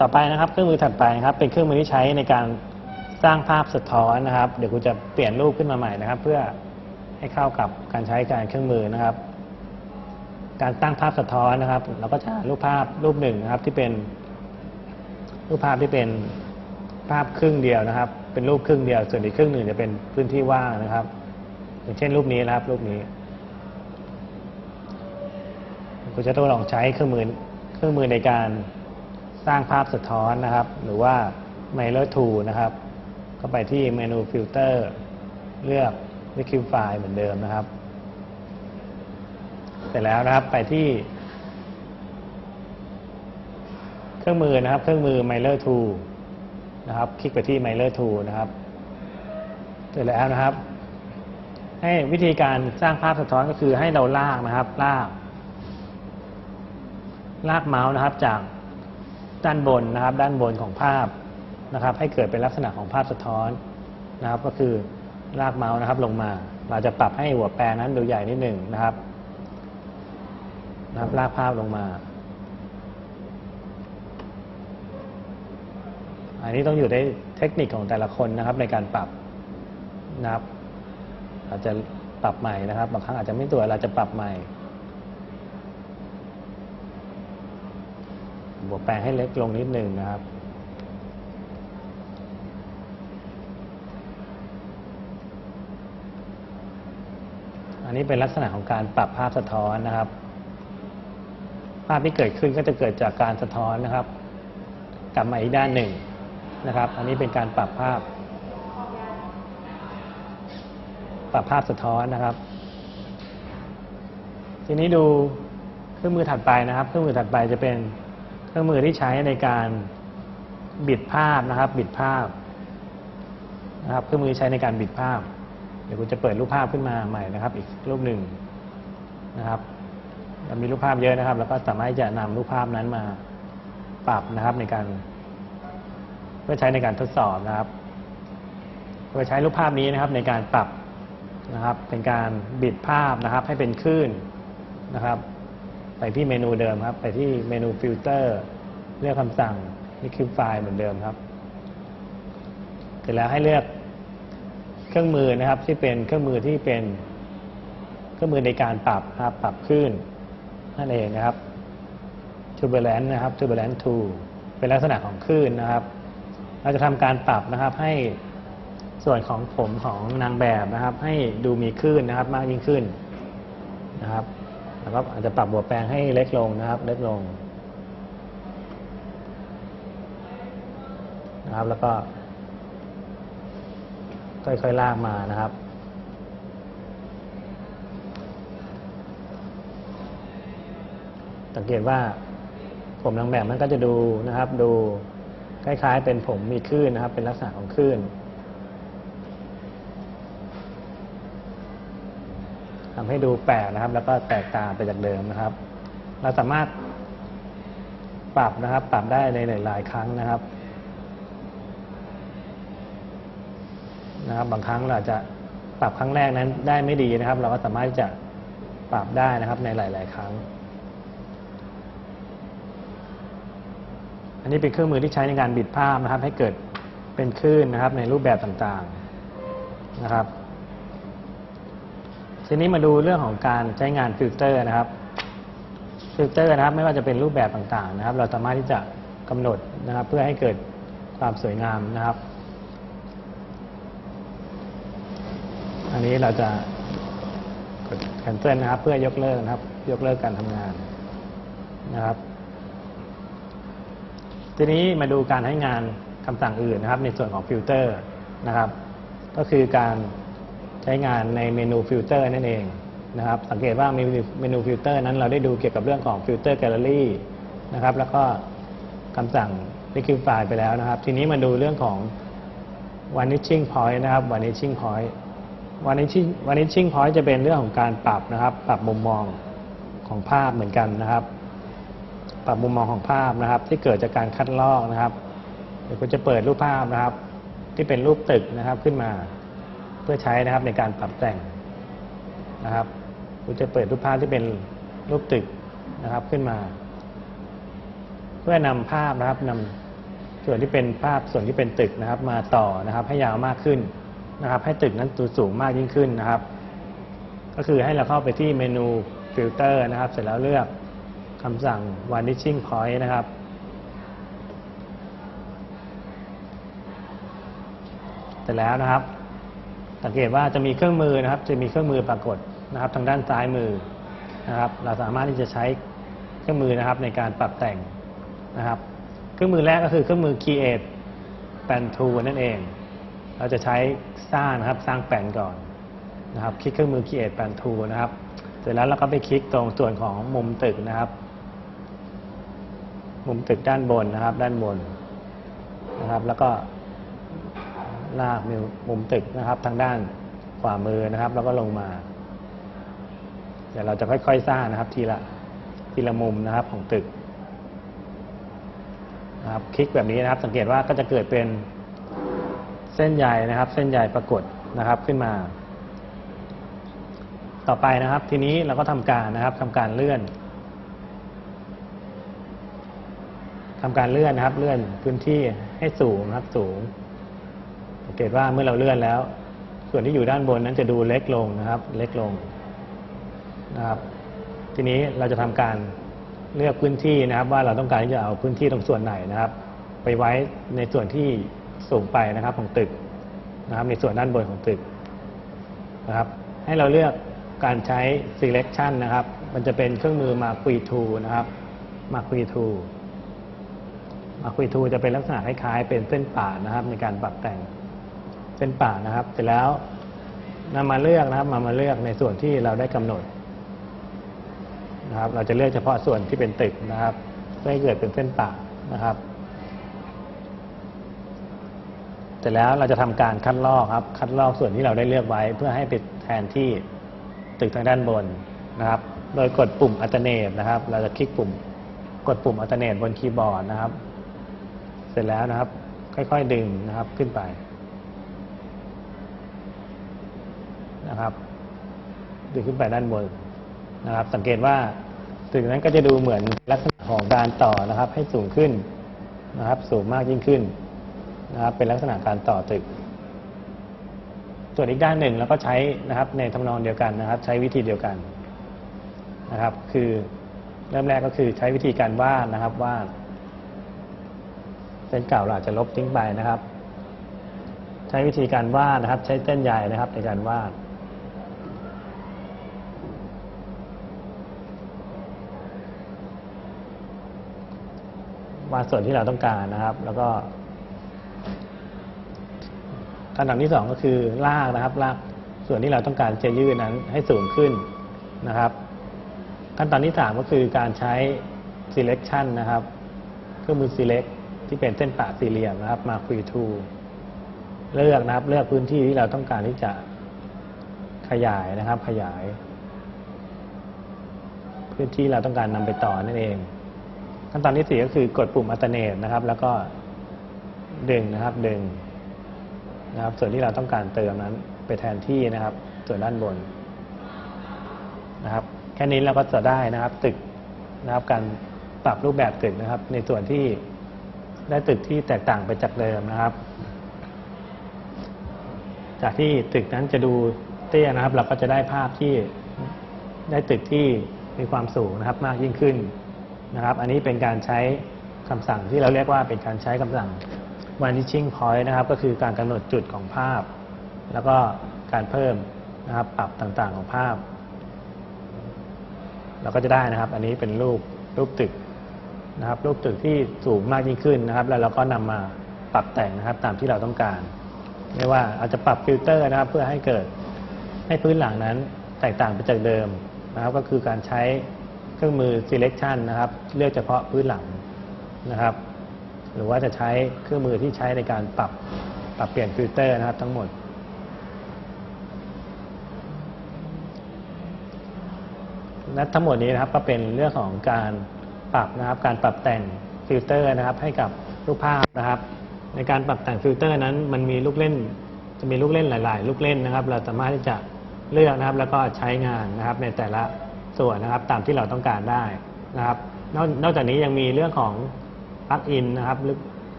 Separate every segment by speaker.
Speaker 1: ต่อไปนะครับเครื่องมือถัดไปนะครับ เป็นเครื่องมือที่ใช้ในการสร้างภาพสะท้อนนะครับ เดี๋ยวกูจะเปลี่ยนรูปขึ้นมาใหม่นะครับ เพื่อให้เข้ากับการใช้การเครื่องมือนะครับ การตั้งภาพสะท้อนนะครับ เราก็จะรูปภาพรูปหนึ่งนะครับ ที่เป็น รูปภาพที่เป็นภาพครึ่งเดียวนะครับ เป็นรูปครึ่งเดียว ส่วนอีกครึ่งหนึ่งจะเป็นพื้นที่ว่างนะครับ อย่างเช่นรูปนี้นะครับ รูปนี้คุณจะต้องลองใช้เครื่องมือเครื่องมือในการ สร้างภาพสะท้อนนะครับ หรือว่า m i r r o r Tool นะครับเข้าไปที่เมนูฟิลเตอร์เลือก Liquid File เหมือนเดิมนะครับ เสร็จแล้วนะครับไปที่ เครื่องมือนะครับ เครื่องมือ m i r r o r Tool นะครับ คลิกไปที่ m i r r o r Tool นะครับ เสร็จแล้วนะครับ ให้วิธีการสร้างภาพสะท้อนก็คือให้เราลากนะครับ ลาก ลากเมาส์นะครับจาก ด้านบนนะครับ ด้านบนของภาพนะครับ ให้เกิดเป็นลักษณะของภาพสะท้อนนะครับ ก็คือลากเมาส์นะครับลงมา เราจะปรับให้หัวแปรนั้นดูใหญ่นิดหนึ่งนะครับนะครับ ลากภาพลงมา อันนี้ต้องอยู่ในเทคนิคของแต่ละคนนะครับในการปรับนะครับ อาจจะปรับใหม่นะครับ บางครั้งอาจจะไม่ตัวเราจะปรับใหม่ บวกแปลงให้เล็กลงนิดหนึ่งนะครับ อันนี้เป็นลักษณะของการปรับภาพสะท้อนนะครับ ภาพที่เกิดขึ้นก็จะเกิดจากการสะท้อนนะครับ กลับมาอีกด้านหนึ่งนะครับ อันนี้เป็นการปรับภาพ ปรับภาพสะท้อนนะครับ ทีนี้ดูเครื่องมือถัดไปนะครับ เครื่องมือถัดไปจะเป็น เครื่องมือที่ใช้ในการบิดภาพนะครับ บิดภาพนะครับ เครื่องมือใช้ในการบิดภาพ เดี๋ยวคุณจะเปิดรูปภาพขึ้นมาใหม่นะครับ อีกรูปหนึ่งนะครับเรามีรูปภาพเยอะนะครับ แล้วก็สามารถจะนำรูปภาพนั้นมาปรับนะครับในการ เพื่อใช้ในการทดสอบนะครับโดยใช้รูปภาพนี้นะครับในการปรับนะครับ เป็นการบิดภาพนะครับ ให้เป็นคลื่นนะครับ ไปที่เมนูเดิมครับ ไปที่เมนูฟิลเตอร์เลือกคำสั่ง Liquid File เหมือนเดิมครับเสร็จแล้วให้เลือกเครื่องมือนะครับ ที่เป็นเครื่องมือที่เป็นเครื่องมือในการปรับนะครับปรับคลื่นนั่นเองนะครับ Turbulence นะครับ Turbulence Tool เป็นลักษณะของคลื่นนะครับ เราจะทำการปรับนะครับให้ส่วนของผมของนางแบบนะครับ ให้ดูมีคลื่นนะครับ มากยิ่งขึ้นนะครับ แล้วก็อาจจะปรับบัวแปลงให้เล็กลงนะครับ เล็กลงนะครับ แล้วก็ ค่อยๆลากมานะครับสังเกตว่าผมนางแบบมันก็จะดูนะครับ ดูคล้ายๆ เป็นผมมีคลื่นนะครับ เป็นลักษณะของคลื่น ทำให้ดูแปลกนะครับ แล้วก็แตกต่างไปจากเดิมนะครับ เราสามารถปรับนะครับ ปรับได้ในหลาย ๆ ครั้งนะครับนะครับ บางครั้งเราจะปรับครั้งแรกนั้นได้ไม่ดีนะครับ เราก็สามารถจะปรับได้นะครับในหลาย ๆ ครั้ง อันนี้เป็นเครื่องมือที่ใช้ในการบิดภาพนะครับ ให้เกิดเป็นคลื่นนะครับ ในรูปแบบต่าง ๆ นะครับ ทีนี้มาดูเรื่องของการใช้งานฟิลเตอร์นะครับ ฟิลเตอร์นะครับไม่ว่าจะเป็นรูปแบบต่างๆนะครับ เราสามารถที่จะกำหนดนะครับ เพื่อให้เกิดความสวยงามนะครับ อันนี้เราจะกด cancel นะครับ เพื่อยกเลิกนะครับ ยกเลิกการทำงานนะครับ ทีนี้มาดูการให้งานคำสั่งอื่นนะครับ ในส่วนของฟิลเตอร์นะครับ ก็คือการ ใช้งานในเมนูฟิลเตอร์นั่นเองนะครับสังเกตว่าเมนูเมนูฟิลเตอร์นั้นเราได้ดูเกี่ยวกับเรื่องของฟิลเตอร์แกลเลอรี่นะครับแล้วก็คำสั่ง Liquid File ไปแล้วนะครับ ทีนี้มาดูเรื่องของ Vanishing Point นะครับ Vanishing Point Vanishing Vanishing Point จะเป็นเรื่องของการปรับนะครับ ปรับมุมมองของภาพเหมือนกันนะครับ ปรับมุมมองของภาพนะครับ ที่เกิดจากการคัดลอกนะครับเดี๋ยวผมจะเปิดรูปภาพนะครับ ที่เป็นรูปตึกนะครับขึ้นมา เพื่อใช้นะครับในการปรับแต่งนะครับผมจะเปิดรูปภาพที่เป็นรูปตึกนะครับขึ้นมา เพื่อนำภาพนะครับนส่วนที่เป็นภาพส่วนที่เป็นตึกนะครับ มาต่อนะครับ ให้ยาวมากขึ้นนะครับ ให้ตึกนั้นสูงมากยิ่งขึ้นนะครับ ก็คือให้เราเข้าไปที่เมนูฟิลเตอร์นะครับ เสร็จแล้วเลือกคำสั่ง vanishing point นะครับ เสร็จแล้วนะครับ สังเกตว่าจะมีเครื่องมือนะครับ จะมีเครื่องมือปรากฏนะครับ ทางด้านซ้ายมือนะครับ เราสามารถที่จะใช้เครื่องมือนะครับในการปรับแต่งนะครับ เครื่องมือแรกก็คือเครื่องมือ create pan tool นั่นเอง เราจะใช้สร้างนะครับสร้างแปลนก่อนนะครับ คลิกเครื่องมือ create pan tool นะครับ เสร็จแล้วเราก็ไปคลิกตรงส่วนของมุมตึกนะครับ มุมตึกด้านบนนะครับ ด้านบนนะครับ แล้วก็ ลากมุมมุมตึกนะครับ ทางด้านขวามือนะครับ แล้วก็ลงมา เดี๋ยวเราจะค่อยๆสร้างนะครับ ทีละทีละมุมนะครับของตึกนะครับคลิกแบบนี้นะครับ สังเกตว่าก็จะเกิดเป็นเส้นใยนะครับ เส้นใยปรากฏนะครับขึ้นมา ต่อไปนะครับ ทีนี้เราก็ทำการนะครับทำการเลื่อนทำการเลื่อนนะครับ เลื่อนพื้นที่ให้สูงนะครับสูง สังเกตว่าเมื่อเราเลื่อนแล้ว ส่วนที่อยู่ด้านบนนั้นจะดูเล็กลงนะครับ เล็กลงนะครับ ทีนี้เราจะทำการเลือกพื้นที่นะครับ ว่าเราต้องการที่จะเอาพื้นที่ตรงส่วนไหนนะครับ ไปไว้ในส่วนที่สูงไปนะครับของตึกนะครับ ในส่วนด้านบนของตึกนะครับ ให้เราเลือกการใช้ selection นะครับ มันจะเป็นเครื่องมือมาคุยทูนะครับมาคุยทูมาคุยทูจะเป็นลักษณะคล้ายๆ เป็นเส้นป่านะครับ ในการปรับแต่ง เส้นป่านะครับ เสร็จแล้วนำมาเลือกนะครับมามาเลือกในส่วนที่เราได้กำหนดนะครับ เราจะเลือกเฉพาะส่วนที่เป็นตึกนะครับเพื่อให้เกิดเป็นเส้นป่านะครับ เสร็จแล้วเราจะทำการคัดลอกครับ คัดลอกส่วนที่เราได้เลือกไว้ เพื่อให้ไปแทนที่ตึกทางด้านบนนะครับ โดยกดปุ่มอัลเทอร์นทนะครับ เราจะคลิกปุ่มกดปุ่มอัลเทอร์เนทบนคีย์บอร์ดนะครับ เสร็จแล้วนะครับ ค่อยๆดึงนะครับขึ้นไป นะครับดึงขึ้นไปด้านบนนะครับ สังเกตว่าตึกนั้นก็จะดูเหมือนลักษณะของการต่อนะครับ ให้สูงขึ้นนะครับ สูงมากยิ่งขึ้นนะครับ เป็นลักษณะการต่อตึก ส่วนอีกด้านหนึ่งเราก็ใช้นะครับ ในทำนองเดียวกันนะครับ ใช้วิธีเดียวกันนะครับ คือเริ่มแรกก็คือใช้วิธีการวาดนะครับวาดเส้นเก่าเราอาจจะลบทิ้งไปนะครับ ใช้วิธีการวาดนะครับ ใช้เส้นใยนะครับในการวาด วาดส่วนที่เราต้องการนะครับ แล้วก็ขั้นตอนที่สองก็คือลากนะครับ ลากส่วนที่เราต้องการจะยืดนั้นให้สูงขึ้นนะครับ ขั้นตอนที่สามก็คือการใช้ selection นะครับ เครื่องมือ select ที่เป็นเส้นปะสี่เหลี่ยมนะครับ มาคุยทูเลือกนะครับ เลือกพื้นที่ที่เราต้องการที่จะขยายนะครับ ขยาย พื้นที่เราต้องการนำไปต่อนั่นเอง ขั้นตอนที่สี่ก็คือกดปุ่มอัลเทอร์เนทนะครับ แล้วก็ดึงนะครับดึงนะครับ ส่วนที่เราต้องการเติมนั้นไปแทนที่นะครับ ส่วนด้านบนนะครับ แค่นี้เราก็จะได้นะครับตึกนะครับ การปรับรูปแบบตึกนะครับ ในส่วนที่ได้ตึกที่แตกต่างไปจากเดิมนะครับ จากที่ตึกนั้นจะดูเตี้ยนะครับ เราก็จะได้ภาพที่ได้ตึกที่มีความสูงนะครับมากยิ่งขึ้น นะครับ อันนี้เป็นการใช้คำสั่งที่เราเรียกว่าเป็นการใช้คำสั่ง vanishing point นะครับ ก็คือการกำหนดจุดของภาพ แล้วก็การเพิ่มนะครับปรับต่างๆของภาพ เราก็จะได้นะครับ อันนี้เป็นรูปรูปตึกนะครับ รูปตึกที่สูงมากยิ่งขึ้นนะครับ แล้วเราก็นำมาปรับแต่งนะครับตามที่เราต้องการไม่ว่าอาจจะปรับฟิลเตอร์นะครับ เพื่อให้เกิดให้พื้นหลังนั้นแตกต่างไปจากเดิมนะครับ ก็คือการใช้ เครื่องมือ selection นะครับ เลือกเฉพาะพื้นหลังนะครับ หรือว่าจะใช้เครื่องมือที่ใช้ในการปรับปรับเปลี่ยนฟิลเตอร์นะครับทั้งหมด และทั้งหมดนี้นะครับก็เป็นเรื่องของการปรับนะครับ การปรับแต่งฟิลเตอร์นะครับ ให้กับรูปภาพนะครับ ในการปรับแต่งฟิลเตอร์นั้น มันมีลูกเล่น จะมีลูกเล่นหลาย ๆ ลูกเล่นนะครับ เราสามารถที่จะเลือกนะครับ แล้วก็ใช้งานนะครับในแต่ละ ส่วนนะครับตามที่เราต้องการได้นะครับนอกนอกจากนี้ยังมีเรื่องของปลั๊กอินนะครับ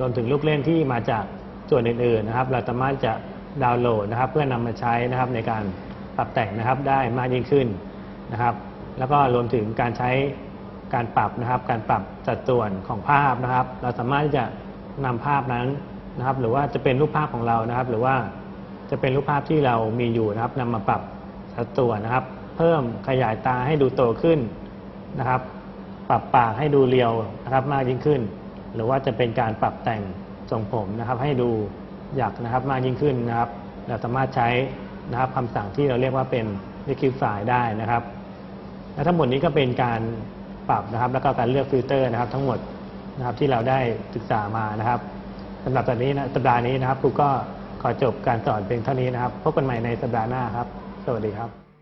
Speaker 1: รวมถึงลูกเล่นที่มาจากส่วนอื่นๆนะครับ เราสามารถจะดาวน์โหลดนะครับ เพื่อนำมาใช้นะครับในการปรับแต่งนะครับได้มากยิ่งขึ้นนะครับ แล้วก็รวมถึงการใช้การปรับนะครับ การปรับสัดส่วนของภาพนะครับ เราสามารถจะนำภาพนั้นนะครับ หรือว่าจะเป็นรูปภาพของเรานะครับ หรือว่าจะเป็นรูปภาพที่เรามีอยู่นะครับนำมาปรับสัดส่วนนะครับ เพิ่มขยายตาให้ดูโตขึ้นนะครับ ปรับปากให้ดูเรียวนะครับมากยิ่งขึ้น หรือว่าจะเป็นการปรับแต่งทรงผมนะครับ ให้ดูหยักนะครับมากยิ่งขึ้นนะครับ เราสามารถใช้นะครับคำสั่งที่เราเรียกว่าเป็น Liquify ได้นะครับ และทั้งหมดนี้ก็เป็นการปรับนะครับ แล้วก็การเลือกฟิลเตอร์นะครับ ทั้งหมดนะครับที่เราได้ศึกษามานะครับสำหรับสัปดาห์นี้นะสัปดาห์นี้นะครับครูก็ขอจบการสอนเพียงเท่านี้นะครับ พบกันใหม่ในสัปดาห์หน้าครับ สวัสดีครับ